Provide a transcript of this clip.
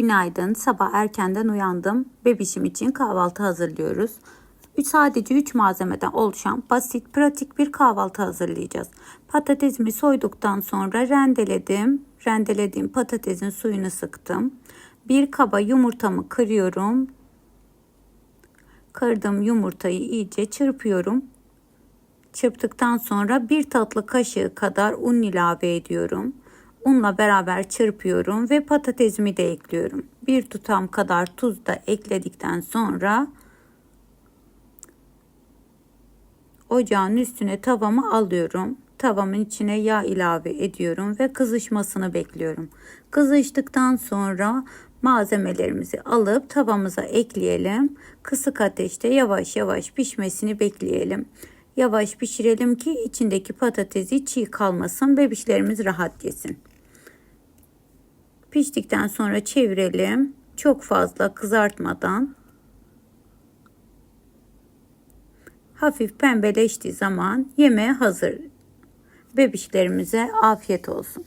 Günaydın. Sabah erkenden uyandım. Bebişim için kahvaltı hazırlıyoruz. Sadece 3 malzemeden oluşan basit, pratik bir kahvaltı hazırlayacağız. Patatesimi soyduktan sonra rendeledim. Rendelediğim patatesin suyunu sıktım. Bir kaba yumurtamı kırıyorum. Kırdığım yumurtayı iyice çırpıyorum. Çırptıktan sonra bir tatlı kaşığı kadar un ilave ediyorum. Unla beraber çırpıyorum ve patatesimi de ekliyorum. Bir tutam kadar tuz da ekledikten sonra ocağın üstüne tavamı alıyorum. Tavamın içine yağ ilave ediyorum ve kızışmasını bekliyorum. Kızıştıktan sonra malzemelerimizi alıp tavamıza ekleyelim. Kısık ateşte yavaş yavaş pişmesini bekleyelim. Yavaş pişirelim ki içindeki patatesi çiğ kalmasın, bebişlerimiz rahat yesin. Piştikten sonra çevirelim. Çok fazla kızartmadan. Hafif pembeleştiği zaman yemeğe hazır. Bebişlerimize afiyet olsun.